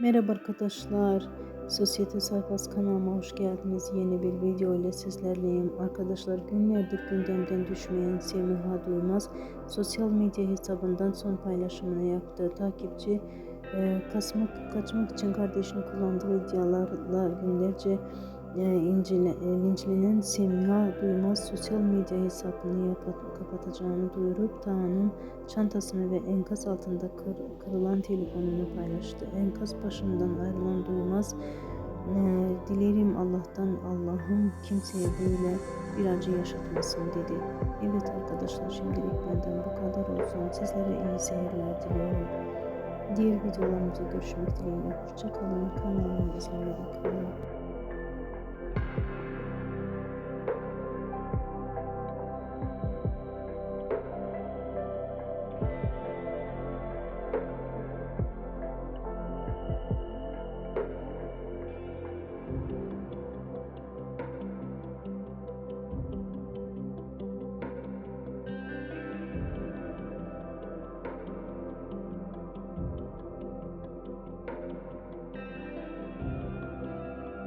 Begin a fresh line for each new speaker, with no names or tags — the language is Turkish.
Merhaba arkadaşlar. Sosyete sayfası kanalıma hoş geldiniz. Yeni bir video ile sizlerleyim. Arkadaşlar günlerdir gündemden düşmeyen Semiha Duymaz sosyal medya hesabından son paylaşımını yaptı. Takipçi e, kasmak, kaçmak için kardeşini kullandığı iddialarla günlerce e, incele, e, linçlenen Semiha Duymaz sosyal medya hesabını kapatacağını duyurup Taha'nın çantasını ve enkaz altında kır- kırılan telefonunu paylaştı. Enkaz başından ayrılan Duymaz e, dilerim Allah'tan Allah'ım kimseye böyle bir acı yaşatmasın dedi. Evet arkadaşlar şimdilik benden bu kadar olsun. Sizlere iyi seyirler diliyorum. Diğer videolarımızda görüşmek dileğiyle. Hoşçakalın. Kanalıma izlemede kalın.